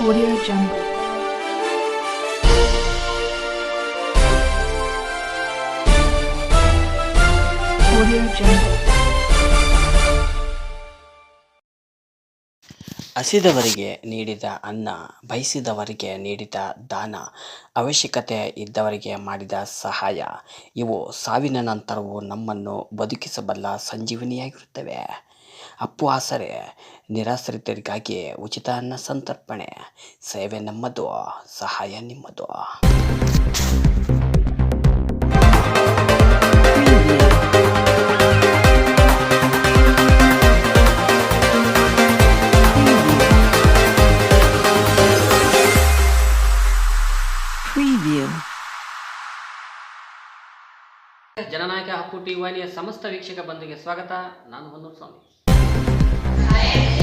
Audio Jungle. Audio. ಹಸಿದವರಿಗೆ ನೀಡಿದ ಅನ್ನ, ಬಯಸಿದವರಿಗೆ ನೀಡಿದ ದಾನ, ಅವಶ್ಯಕತೆ ಇದ್ದವರಿಗೆ ಮಾಡಿದ ಸಹಾಯ, ಇವು ಸಾವಿನ ನಂತರವೂ ನಮ್ಮನ್ನು ಬದುಕಿಸಬಲ್ಲ ಸಂಜೀವನಿಯಾಗಿರುತ್ತವೆ ಅಪ್ಪು ಆಸರೆ ನಿರಾಶ್ರಿತರಿಗಾಗಿ ಉಚಿತ ಅನ್ನ ಸಂತರ್ಪಣೆ. ಸೇವೆ ನಮ್ಮದು, ಸಹಾಯ ನಿಮ್ಮದು. ಜನನಾಯಕ ಹಕ್ಕು ಟಿ ವಾಹಿನಿಯ ಸಮಸ್ತ ವೀಕ್ಷಕ ಬಂಧುಗೆ ಸ್ವಾಗತ. ನಾನು ಹೊನ್ನೂರು ಸ್ವಾಮಿ. 来。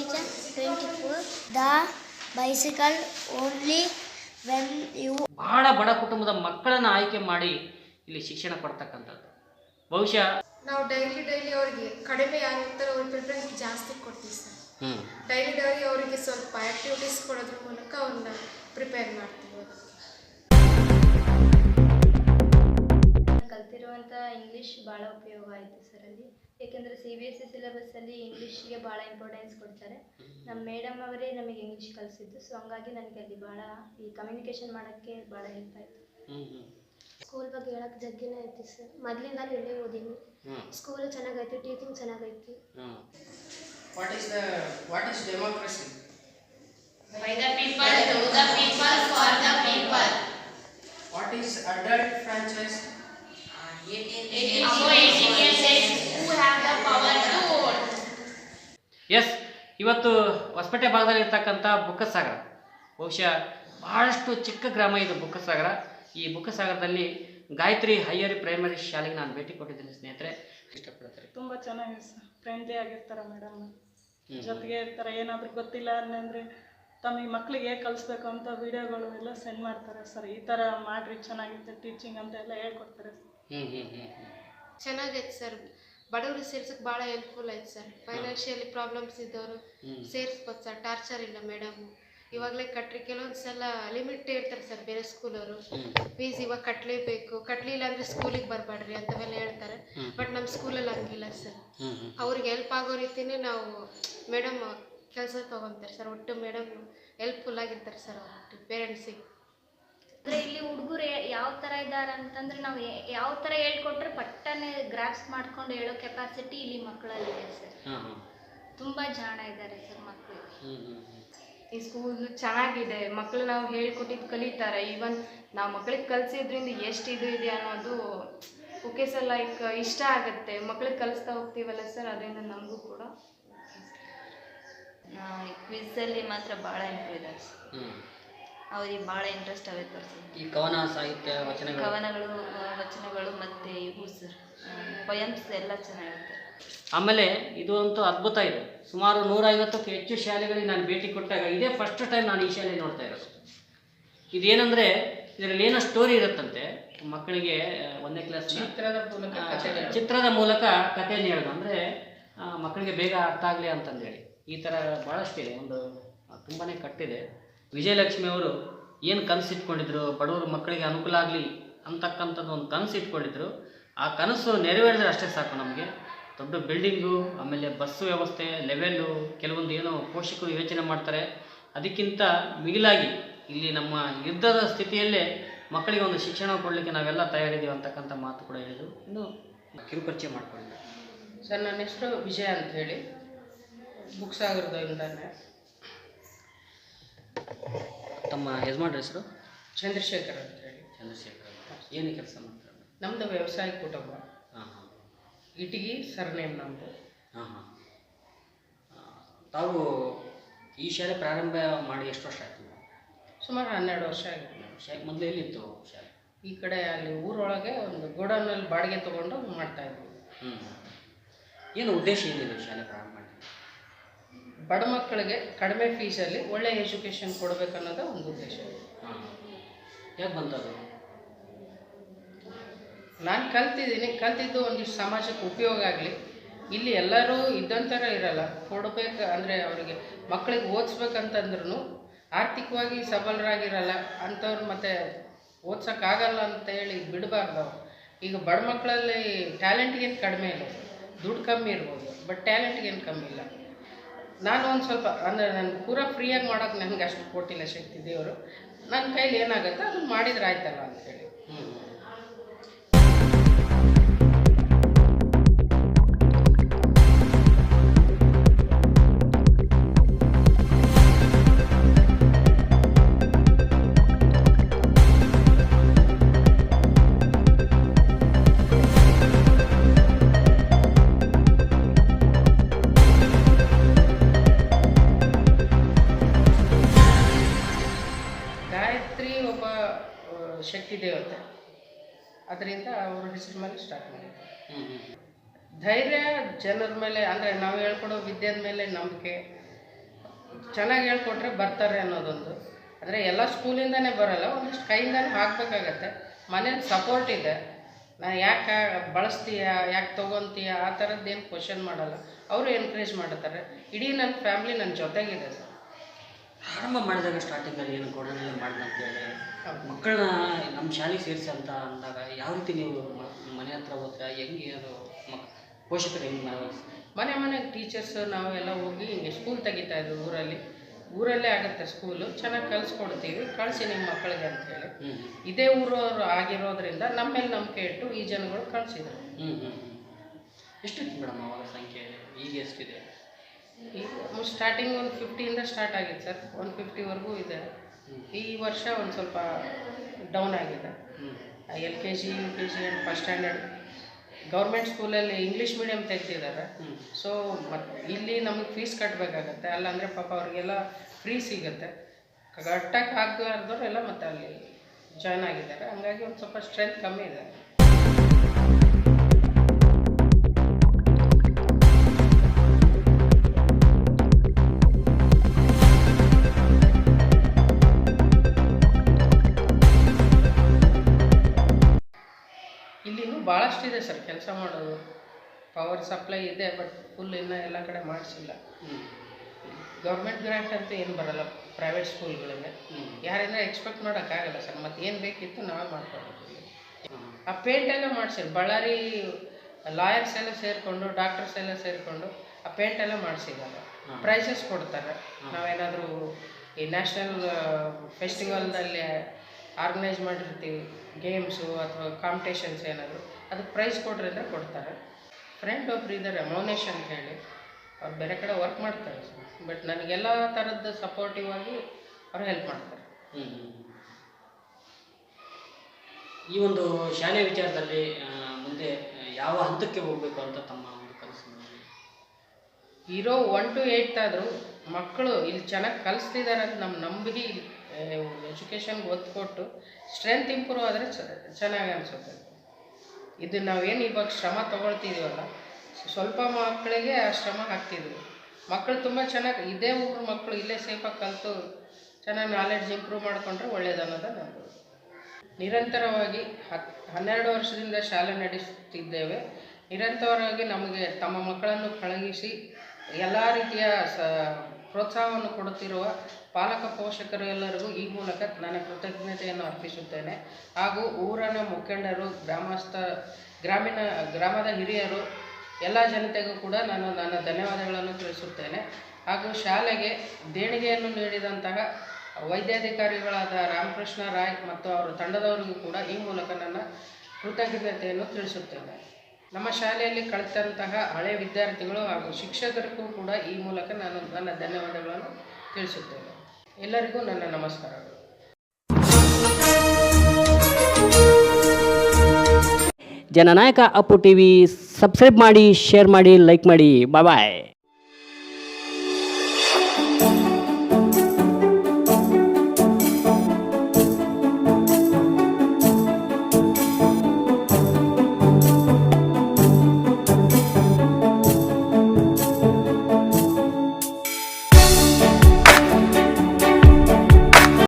Eight three the bicycle only when you ಬಹಳ ಬಡ ಕುಟುಂಬದ ಮಕ್ಕಳನ್ನ ಆಯ್ಕೆ ಮಾಡಿ ಇಲ್ಲಿ ಶಿಕ್ಷಣ ಕೊಡ್ತಕ್ಕಂಥದ್ದು. ಬಹುಶಃ ನಾವು ಡೈಲಿ ಡೈಲಿ ಅವರಿಗೆ ಕಡಿಮೆ ಯಾರು ಇರ್ತಾರೋ ಅವ್ರ ಪ್ರಿಫರೆನ್ಸ್ ಜಾಸ್ತಿ ಕೊಡ್ತೀವಿ ಸರ್. ಡೈಲಿ ಡೈಲಿ ಅವರಿಗೆ ಸ್ವಲ್ಪ ಆಕ್ಟಿವಿಟೀಸ್ ಕೊಡೋದ್ರ ಮೂಲಕ ಅವ್ರನ್ನ ಪ್ರಿಪೇರ್ ಮಾಡ್ತೀವಿ. ಭಾಳ ಉಪಯೋಗ ಆಯಿತು ಸರ್ ಅಲ್ಲಿ. ಏಕೆಂದರೆ ಸಿ ಬಿ ಎಸ್ ಸಿ ಸಿಲೆಬಸ್ಸಲ್ಲಿ ಇಂಗ್ಲೀಷ್ಗೆ ಭಾಳ ಇಂಪಾರ್ಟೆನ್ಸ್ ಕೊಡ್ತಾರೆ. ನಮ್ಮ ಮೇಡಮ್ ಅವರೇ ನಮಗೆ ಇಂಗ್ಲೀಷ್ ಕಲಿಸಿದ್ದು ಸೊ ಹಂಗಾಗಿ ನನಗೆ ಅಲ್ಲಿ ಭಾಳ ಈ ಕಮ್ಯುನಿಕೇಷನ್ ಮಾಡೋಕ್ಕೆ ಭಾಳ ಹೆಲ್ಪ್ ಆಯಿತು. ಸ್ಕೂಲ್ ಬಗ್ಗೆ ಹೇಳಕ್ಕೆ ಜಗ್ಗಿನೇ ಐತಿ ಸರ್. ಮೊದಲಿಂದ ಇಲ್ಲೇ ಓದೀನಿ. ಸ್ಕೂಲ್ ಚೆನ್ನಾಗೈತಿ teaching ಚೆನ್ನಾಗೈತಿ. People What the people for the people what is adult franchise? Yes ಇವತ್ತು ಹೊಸಪೇಟೆ ಭಾಗದಲ್ಲಿ ಇರ್ತಕ್ಕಂಥ ಬುಕ್ಕಸಾಗರ. ಬಹುಶಃ ಬಹಳಷ್ಟು ಚಿಕ್ಕ ಗ್ರಾಮ ಇದು ಬುಕ್ಕಸಾಗರ. ಈ ಬುಕ್ಕಸಾಗರದಲ್ಲಿ ಗಾಯತ್ರಿ ಹೈಯರ್ ಪ್ರೈಮರಿ ಶಾಲೆಗೆ ನಾನು ಭೇಟಿ ಕೊಟ್ಟಿದ್ದೀನಿ ಸ್ನೇಹಿತರೆ. ಇಷ್ಟಪಡ್ತಾರೆ. ತುಂಬ ಚೆನ್ನಾಗಿ ಫ್ರೆಂಡ್ಲಿ ಆಗಿರ್ತಾರೆ ಮೇಡಮ್ ಜೊತೆಗೆ ಇರ್ತಾರೆ? ಏನಾದರೂ ಗೊತ್ತಿಲ್ಲ ಅಂದರೆ ತಮಗೆ ಮಕ್ಕಳಿಗೆ ಹೇಗೆ ಕಲಿಸ್ಬೇಕು ಅಂತ ವಿಡಿಯೋಗಳು ಎಲ್ಲ ಸೆಂಡ್ ಮಾಡ್ತಾರೆ ಸರ್? ಈ ಥರ ಮಾಡಿರಿ ಚೆನ್ನಾಗಿರುತ್ತೆ ಟೀಚಿಂಗ್ ಅಂತ ಎಲ್ಲ ಹೇಳ್ಕೊಡ್ತಾರೆ ಚೆನ್ನಾಗೈತೆ ಸರ್. ಬಡವರು ಸೇರ್ಸಕ್ಕೆ ಭಾಳ ಹೆಲ್ಪ್ಫುಲ್ ಆಯ್ತು ಸರ್. ಫೈನಾನ್ಷಿಯಲಿ ಪ್ರಾಬ್ಲಮ್ಸ್ ಇದ್ದವರು ಸೇರಿಸ್ಬೋದು ಸರ್. ಟಾರ್ಚರ್ ಇಲ್ಲ ಮೇಡಮ್ ಇವಾಗಲೇ ಕಟ್ಟ್ರಿ ಕೆಲವೊಂದು ಸಲ ಲಿಮಿಟ್ ಇರ್ತಾರೆ ಸರ್ ಬೇರೆ ಸ್ಕೂಲವರು ಫೀಸ್ ಇವಾಗ ಕಟ್ಟಲೇಬೇಕು ಕಟ್ಟಲಿಲ್ಲ ಅಂದರೆ ಸ್ಕೂಲಿಗೆ ಬರಬೇಡ್ರಿ ಅಂತವೆಲ್ಲ ಹೇಳ್ತಾರೆ. ಬಟ್ ನಮ್ಮ ಸ್ಕೂಲಲ್ಲಿ ಹಂಗಿಲ್ಲ ಸರ್. ಅವ್ರಿಗೆ ಹೆಲ್ಪ್ ಆಗೋ ರೀತಿನೇ ನಾವು ಮೇಡಮ್ ಕೆಲಸ ತೊಗೊತಾರೆ ಸರ್. ಒಟ್ಟು ಮೇಡಮ್ ಹೆಲ್ಪ್ಫುಲ್ ಆಗಿರ್ತಾರೆ ಸರ್ ಅವ್ರ ಪೇರೆಂಟ್ಸಿಗೆ ಅಂದರೆ ಇಲ್ಲಿ ಹುಡುಗರು ಯಾವ ಥರ ಇದ್ದಾರೆ ಅಂತಂದ್ರೆ ನಾವು ಯಾವ ಥರ ಹೇಳ್ಕೊಟ್ರೆ ಪಟ್ಟನೆ ಗ್ರಾಫ್ಸ್ ಮಾಡ್ಕೊಂಡು ಹೇಳೋ ಕೆಪಾಸಿಟಿ ಇಲ್ಲಿ ಮಕ್ಕಳಲ್ಲಿದೆ ಸರ್. ತುಂಬಾ ಹಾಂ. ತುಂಬ ಜಾಣ ಇದ್ದಾರೆ ಸರ್ ಮಕ್ಕಳು ಈ ಸ್ಕೂಲ್ ಚೆನ್ನಾಗಿದೆ. ಮಕ್ಕಳು ನಾವು ಹೇಳ್ಕೊಟ್ಟಿದ್ದು ಕಲಿತಾರೆ. ಈವನ್ ನಾವು ಮಕ್ಕಳಿಗೆ ಕಲ್ಸಿದ್ರಿಂದ ಎಷ್ಟು ಇದು ಇದೆ ಅನ್ನೋದು ಓಕೆ ಸರ್ ಲೈಕ್ ಇಷ್ಟ ಆಗುತ್ತೆ. ಮಕ್ಕಳಿಗೆ ಕಲಿಸ್ತಾ ಹೋಗ್ತೀವಲ್ಲ ಸರ್ ಅದರಿಂದ ನಮಗೂ ಕೂಡ. ಕ್ವಿಝಲ್ಲಿ ಮಾತ್ರ ಭಾಳ ಇಂಪ್ರೂವ್ ಇದೆ. ಅವ್ರಿಗೆ ಭಾಳ ಇಂಟ್ರೆಸ್ಟ್ ಅವೇ ತೋರಿಸಿ ಈ ಕವನ ಸಾಹಿತ್ಯ ವಚನಗಳು. ಕವನಗಳು ವಚನಗಳು ಮತ್ತು ಇವು ಸರ್ ಪೊಯಮ್ಸ್ ಎಲ್ಲ ಚೆನ್ನಾಗಿರುತ್ತೆ. ಆಮೇಲೆ ಇದು ಅಂತೂ ಅದ್ಭುತ ಇದೆ. ಸುಮಾರು ನೂರೈವತ್ತಕ್ಕೂ ಹೆಚ್ಚು ಶಾಲೆಗಳಿಗೆ ನಾನು ಭೇಟಿ ಕೊಟ್ಟಾಗ ಇದೇ ಫಸ್ಟ್ ಟೈಮ್ ನಾನು ಈ ಶಾಲೆ ನೋಡ್ತಾ ಇರೋದು. ಇದೇನೆಂದರೆ ಇದರಲ್ಲಿ ಏನೋ ಸ್ಟೋರಿ ಇರುತ್ತಂತೆ. ಮಕ್ಕಳಿಗೆ ಒಂದೇ ಒಂದನೇ ಕ್ಲಾಸ್ ಚಿತ್ರದ ಮೂಲಕ. ಚಿತ್ರದ ಮೂಲಕ ಕಥೆಯನ್ನು ಹೇಳೋದು. ಅಂದರೆ ಮಕ್ಕಳಿಗೆ ಬೇಗ ಅರ್ಥ ಆಗಲಿ ಅಂತಂದೇಳಿ. ಈ ಥರ ಭಾಳಷ್ಟಿದೆ ಒಂದು ತುಂಬಾ ಕಟ್ಟಿದೆ. ವಿಜಯಲಕ್ಷ್ಮಿ ಅವರು ಏನು ಕನಸು ಇಟ್ಕೊಂಡಿದ್ರು, ಬಡವರು ಮಕ್ಕಳಿಗೆ ಅನುಕೂಲ ಆಗಲಿ ಅಂತಕ್ಕಂಥದ್ದು ಒಂದು ಕನಸು ಇಟ್ಕೊಂಡಿದ್ರು. ಆ ಕನಸು ನೆರವೇರಿದ್ರೆ ಅಷ್ಟೇ ಸಾಕು ನಮಗೆ. ದೊಡ್ಡ ಬಿಲ್ಡಿಂಗು, ಆಮೇಲೆ ಬಸ್ಸು ವ್ಯವಸ್ಥೆ ಲೆವೆಲ್ಲು ಕೆಲವೊಂದು ಏನೋ ಪೋಷಕರು ಯೋಚನೆ ಮಾಡ್ತಾರೆ. ಅದಕ್ಕಿಂತ ಮಿಗಿಲಾಗಿ ಇಲ್ಲಿ ನಮ್ಮ ಯುದ್ಧದ ಸ್ಥಿತಿಯಲ್ಲೇ ಮಕ್ಕಳಿಗೆ ಒಂದು ಶಿಕ್ಷಣ ಕೊಡಲಿಕ್ಕೆ ನಾವೆಲ್ಲ ತಯಾರಿದ್ದೀವಿ ಅಂತಕ್ಕಂಥ ಮಾತು ಕೂಡ ಹೇಳಿದರು. ಇನ್ನು ಕಿರುಪರಿಚಯ ಮಾಡಿಕೊಂಡೆ ಸರ್ ನನ್ನ ಹೆಸರು ವಿಜಯ ಅಂತ ಹೇಳಿ ಬುಕ್ ಸಾಗರದಿಂದಾನೆ ತಮ್ಮ ಯಜಮಾನ್ರ ಹೆಸರು? ಚಂದ್ರಶೇಖರ್ ಅಂತ ಹೇಳಿ. ಚಂದ್ರಶೇಖರ್. ಏನು ಕೆಲಸ ಮಾಡ್ತಾರೆ? ನಮ್ಮದು ವ್ಯವಸಾಯ ಕುಟುಂಬ. ಹಾಂ ಹಾಂ. ಇಟಗಿ ಸರ್ನೇಮ್ ನಮ್ಮದು ಹಾಂ ಹಾಂ. ತಾವು ಈ ಶಾಲೆ ಪ್ರಾರಂಭ ಮಾಡಿ ಎಷ್ಟು ವರ್ಷ ಆಯ್ತು? ಸುಮಾರು ಹನ್ನೆರಡು ವರ್ಷ ಆಗಿದೆ. ಶಾಲೆ ಮೊದಲು ಎಲ್ಲಿತ್ತು ಶಾಲೆ? ಈ ಕಡೆ ಅಲ್ಲಿ ಊರೊಳಗೆ ಒಂದು ಗೋಡೌನಲ್ಲಿ ಬಾಡಿಗೆ ತೊಗೊಂಡು ಮಾಡ್ತಾ ಇದ್ವಿ. ಹ್ಞೂ ಏನು ಉದ್ದೇಶ ಏನಿದೆ ಶಾಲೆ ಪ್ರಾರಂಭ ಬಡ ಮಕ್ಕಳಿಗೆ ಕಡಿಮೆ ಫೀಸಲ್ಲಿ ಒಳ್ಳೆ ಎಜುಕೇಷನ್ ಕೊಡಬೇಕನ್ನೋದು ಒಂದು ಉದ್ದೇಶ. ಯಾಕೆ ಬಂತದು ನಾನು ಕಲ್ತಿದ್ದೀನಿ ಕಲ್ತಿದ್ದು ಒಂದಿಷ್ಟು ಸಮಾಜಕ್ಕೆ ಉಪಯೋಗ ಆಗಲಿ. ಇಲ್ಲಿ ಎಲ್ಲರೂ ಇದ್ದಂಥರ ಇರಲ್ಲ. ಕೊಡಬೇಕು ಅಂದರೆ ಅವರಿಗೆ ಮಕ್ಕಳಿಗೆ ಓದಿಸ್ಬೇಕಂತಂದ್ರೂ ಆರ್ಥಿಕವಾಗಿ ಸಬಲರಾಗಿರಲ್ಲ ಅಂಥವ್ರು ಮತ್ತೆ ಓದ್ಸೋಕ್ಕಾಗಲ್ಲ ಅಂತ ಹೇಳಿ ಬಿಡಬಾರ್ದು ಈಗ ಬಡ ಮಕ್ಕಳಲ್ಲಿ ಟ್ಯಾಲೆಂಟ್ಗೇನು ಕಡಿಮೆ ಇಲ್ಲ. ದುಡ್ಡು ಕಮ್ಮಿ ಇರ್ಬೋದು ಬಟ್ ಟ್ಯಾಲೆಂಟ್ಗೇನು ಕಮ್ಮಿ ಇಲ್ಲ. ನಾನು ಒಂದು ಸ್ವಲ್ಪ, ಅಂದರೆ ನಾನು ಪೂರ ಫ್ರೀಯಾಗಿ ಮಾಡೋಕೆ ನನಗೆ ಅಷ್ಟು ಕೊಟ್ಟಿಲ್ಲ ಶಕ್ತಿ ದೇವರು. ನನ್ನ ಕೈಲಿ ಏನಾಗುತ್ತೆ ಅದನ್ನು ಮಾಡಿದ್ರೆ ಆಯ್ತಲ್ಲ ಅಂತೇಳಿ. ಹ್ಞೂ ಅದರಿಂದ ಅವ್ರ ಹೆಸರು ಮೇಲೆ ಸ್ಟಾರ್ಟ್ ಮಾಡಿದ್ರು ಹ್ಞೂ ಹ್ಞೂ ಧೈರ್ಯ ಜನರ ಮೇಲೆ ಅಂದರೆ ನಾವು ಹೇಳ್ಕೊಡೋ ವಿದ್ಯೆದ ಮೇಲೆ ನಂಬಿಕೆ ಚೆನ್ನಾಗಿ ಹೇಳ್ಕೊಟ್ರೆ ಬರ್ತಾರೆ ಅನ್ನೋದೊಂದು. ಅಂದರೆ ಎಲ್ಲ ಸ್ಕೂಲಿಂದನೇ ಬರಲ್ಲ ಒಂದಿಷ್ಟು ಕೈಯಿಂದನೇ ಹಾಕಬೇಕಾಗತ್ತೆ. ಮನೇಲಿ ಸಪೋರ್ಟ್ ಇದೆ. ನಾ ಯಾಕೆ ಬಳಸ್ತೀಯ ಯಾಕೆ ತೊಗೊತೀಯ ಆ ಥರದ್ದೇನು ಕ್ವಶನ್ ಮಾಡಲ್ಲ. ಅವರು ಎನ್ಕರೇಜ್ ಮಾಡ್ತಾರೆ. ಇಡೀ ನನ್ನ ಫ್ಯಾಮ್ಲಿ ನನ್ನ ಜೊತೆಗಿದೆ ಸರ್ ಪ್ರಾರಂಭ ಮಾಡಿದಾಗ ಸ್ಟಾರ್ಟಿಂಗಲ್ಲಿ ಏನು ಕೊಡೋದಿಲ್ಲ ಮಾಡಿದೆ ಅಂತೇಳಿ. ಮಕ್ಕಳನ್ನ ನಮ್ಮ ಶಾಲೆಗೆ ಸೇರಿಸಿ ಅಂತ ಅಂದಾಗ ಯಾವ ರೀತಿ ನೀವು ಮನೆ ಹತ್ರ ಹೋದ್ರೆ ಹೆಂಗೆ ಅದು ಮಕ್ ಪೋಷಕರು ಹೆಂಗೆ ಮನೆ ಮನೆ ಮನೆಗೆ ಟೀಚರ್ಸ್ ನಾವೆಲ್ಲ ಹೋಗಿ ಹಿಂಗೆ ಸ್ಕೂಲ್ ತೆಗಿತಾ ಇದ್ವಿ ಊರಲ್ಲಿ. ಊರಲ್ಲೇ ಆಗುತ್ತೆ ಸ್ಕೂಲು ಚೆನ್ನಾಗಿ ಕಲಿಸ್ಕೊಡ್ತೀವಿ. ಕಳಿಸಿ ನಿಮ್ಮ ಮಕ್ಕಳಿಗೆ ಅಂತೇಳಿ ಇದೇ ಊರವರು ಆಗಿರೋದ್ರಿಂದ ನಮ್ಮೇಲೆ ನಂಬಿಕೆ ಇಟ್ಟು ಈ ಜನಗಳು ಕಳಿಸಿದ್ರು. ಹ್ಞೂ ಹ್ಞೂ ಹ್ಞೂ ಎಷ್ಟಿತ್ತು ಮೇಡಮ್ ಅವಾಗ ಸಂಖ್ಯೆ? ಈಗ ಎಷ್ಟಿದೆ? ಈಗ ಸ್ಟಾರ್ಟಿಂಗ್ ಒಂದು ಫಿಫ್ಟಿಯಿಂದ ಸ್ಟಾರ್ಟ್ ಆಗಿದೆ ಸರ್. ಒನ್ ಫಿಫ್ಟಿವರೆಗೂ ಇದೆ. ಈ ವರ್ಷ ಒಂದು ಸ್ವಲ್ಪ ಡೌನ್ ಆಗಿದೆ. L K G U K G and first standard government ಸ್ಕೂಲಲ್ಲಿ ಇಂಗ್ಲೀಷ್ ಮೀಡಿಯಮ್ ತೆಗ್ದಿದ್ದಾರೆ. ಸೊ ಮತ್ತು ಇಲ್ಲಿ ನಮಗೆ ಫೀಸ್ ಕಟ್ಟಬೇಕಾಗತ್ತೆ ಅಲ್ಲಾಂದರೆ ಪಾಪ ಅವ್ರಿಗೆಲ್ಲ ಫ್ರೀ ಸಿಗುತ್ತೆ. ಕಟ್ಟಕ್ಕೆ ಆಗಲಾರ್ದವ್ರೆಲ್ಲ ಮತ್ತೆ ಅಲ್ಲಿ ಜಾಯ್ನ್ ಆಗಿದ್ದಾರೆ. ಹಂಗಾಗಿ ಒಂದು ಸ್ವಲ್ಪ ಸ್ಟ್ರೆಂತ್ ಕಮ್ಮಿ ಇದೆ. ಕೆಲಸ ಮಾಡೋದು. ಪವರ್ ಸಪ್ಲೈ ಇದೆ ಬಟ್ ಫುಲ್ ಇನ್ನು ಎಲ್ಲ ಕಡೆ ಮಾಡಿಸಿಲ್ಲ. ಗೌರ್ಮೆಂಟ್ ಗ್ರಾಂಟ್ ಅಂತ ಏನು ಬರಲ್ಲ ಪ್ರೈವೇಟ್ ಸ್ಕೂಲ್ಗಳಿಗೆ ಯಾರಿಂದ ಎಕ್ಸ್ಪೆಕ್ಟ್ ಮಾಡೋಕ್ಕಾಗಲ್ಲ ಸರ್ ಮತ್ತೆ ಏನು ಬೇಕಿತ್ತು ನಾವು ಮಾಡ್ಕೊಳ್ತೀವಿ ಆ ಪೇಂಟ್ ಎಲ್ಲ ಮಾಡಿಸಿದ್ರು ಬಳ್ಳಾರಿ ಲಾಯರ್ಸ್ ಎಲ್ಲ ಸೇರಿಕೊಂಡು ಡಾಕ್ಟರ್ಸ್ ಎಲ್ಲ ಸೇರಿಕೊಂಡು ಆ ಪೇಂಟ್ ಎಲ್ಲ ಮಾಡಿಸಿದ್ದಾರೆ. ಪ್ರೈಸಸ್ ಕೊಡ್ತಾರೆ. ನಾವೇನಾದರೂ ಈ ನ್ಯಾಷನಲ್ ಫೆಸ್ಟಿವಲ್ದಲ್ಲಿ ಆರ್ಗನೈಸ್ ಮಾಡಿರ್ತೀವಿ ಗೇಮ್ಸು ಅಥವಾ ಕಾಂಪಿಟೇಷನ್ಸ್ ಏನಾದರೂ ಅದಕ್ಕೆ ಪ್ರೈಸ್ ಕೊಡ್ರಿ ಅಂದರೆ ಕೊಡ್ತಾರೆ. ಫ್ರೆಂಡ್ ಒಬ್ರು ಇದ್ದಾರೆ ಮೌನೇಶ್ ಅಂತ ಹೇಳಿ. ಅವ್ರು ಬೇರೆ ಕಡೆ ವರ್ಕ್ ಮಾಡ್ತಾರೆ. ಬಟ್ ನನಗೆಲ್ಲ ಥರದ್ದು ಸಪೋರ್ಟಿವ್ ಆಗಿ ಅವ್ರು ಹೆಲ್ಪ್ ಮಾಡ್ತಾರೆ. ಈ ಒಂದು ಶಾಲೆ ವಿಚಾರದಲ್ಲಿ ಮುಂದೆ ಯಾವ ಹಂತಕ್ಕೆ ಹೋಗಬೇಕು ಅಂತ ತಮ್ಮ ಒಂದು ಕನಸು? ಇರೋ ಒನ್ ಟು ಏಯ್ಟ್ ಆದರೂ ಮಕ್ಕಳು ಇಲ್ಲಿ ಚೆನ್ನಾಗಿ ಕಲಿಸ್ತಿದ್ದಾರೆ ಅಂತ ನಮ್ಮ ನಂಬಿ ಎಜುಕೇಷನ್ಗೆ ಒತ್ತು ಕೊಟ್ಟು ಸ್ಟ್ರೆಂತ್ ಇಂಪ್ರೂವ್ ಆದರೆ ಚೆನ್ನಾಗಿ ಅನಿಸುತ್ತೆ. ಇದು ನಾವೇನು ಇವಾಗ ಶ್ರಮ ತೊಗೊಳ್ತಿದ್ದೀವಲ್ಲ ಸ್ವಲ್ಪ ಮಕ್ಕಳಿಗೆ ಆ ಶ್ರಮ ಹಾಕ್ತಿದ್ವಿ. ಮಕ್ಕಳು ತುಂಬ ಚೆನ್ನಾಗಿ, ಇದೇ ಊರು ಮಕ್ಕಳು ಇಲ್ಲೇ ಸೇಫಾಗಿ ಕಲಿತು ಚೆನ್ನಾಗಿ ನಾಲೆಡ್ಜ್ ಇಂಪ್ರೂವ್ ಮಾಡಿಕೊಂಡ್ರೆ ಒಳ್ಳೇದು ಅನ್ನೋದು ನಂದು ನಿರಂತರವಾಗಿ ಹತ್ತು ಹನ್ನೆರಡು ವರ್ಷದಿಂದ ಶಾಲೆ ನಡೆಸುತ್ತಿದ್ದೇವೆ ನಿರಂತರವಾಗಿ ನಮಗೆ ತಮ್ಮ ಮಕ್ಕಳನ್ನು ಕಳುಹಿಸಿ ಎಲ್ಲ ರೀತಿಯ ಸ ಪ್ರೋತ್ಸಾಹವನ್ನು ಕೊಡುತ್ತಿರುವ ಪಾಲಕ ಪೋಷಕರು ಎಲ್ಲರಿಗೂ ಈ ಮೂಲಕ ನನ್ನ ಕೃತಜ್ಞತೆಯನ್ನು ಅರ್ಪಿಸುತ್ತೇನೆ. ಹಾಗೂ ಊರಿನ ಮುಖಂಡರು, ಗ್ರಾಮಸ್ಥ, ಗ್ರಾಮೀಣ, ಗ್ರಾಮದ ಹಿರಿಯರು, ಎಲ್ಲ ಜನತೆಗೂ ಕೂಡ ನಾನು ನನ್ನ ಧನ್ಯವಾದಗಳನ್ನು ತಿಳಿಸುತ್ತೇನೆ. ಹಾಗೂ ಶಾಲೆಗೆ ದೇಣಿಗೆಯನ್ನು ನೀಡಿದಂತಹ ವೈದ್ಯಾಧಿಕಾರಿಗಳಾದ ರಾಮಕೃಷ್ಣ ರಾಯ್ ಮತ್ತು ಅವರ ತಂಡದವರಿಗೂ ಕೂಡ ಈ ಮೂಲಕ ನನ್ನ ಕೃತಜ್ಞತೆಯನ್ನು ತಿಳಿಸುತ್ತೇನೆ. ನಮ್ಮ ಶಾಲೆಯಲ್ಲಿ ಕಳೆದಂತಹ ಹಳೆಯ ವಿದ್ಯಾರ್ಥಿಗಳು ಹಾಗೂ ಶಿಕ್ಷಕರಿಗೂ ಕೂಡ ಈ ಮೂಲಕ ನಾನು ನನ್ನ ಧನ್ಯವಾದಗಳನ್ನು ತಿಳಿಸುತ್ತೇನೆ. ಎಲ್ಲರಿಗೂ ನನ್ನ ನಮಸ್ಕಾರಗಳು. Jananayaka Appu T V subscribe ಮಾಡಿ, ಶೇರ್ ಮಾಡಿ, ಲೈಕ್ ಮಾಡಿ. ಬಾಯ್.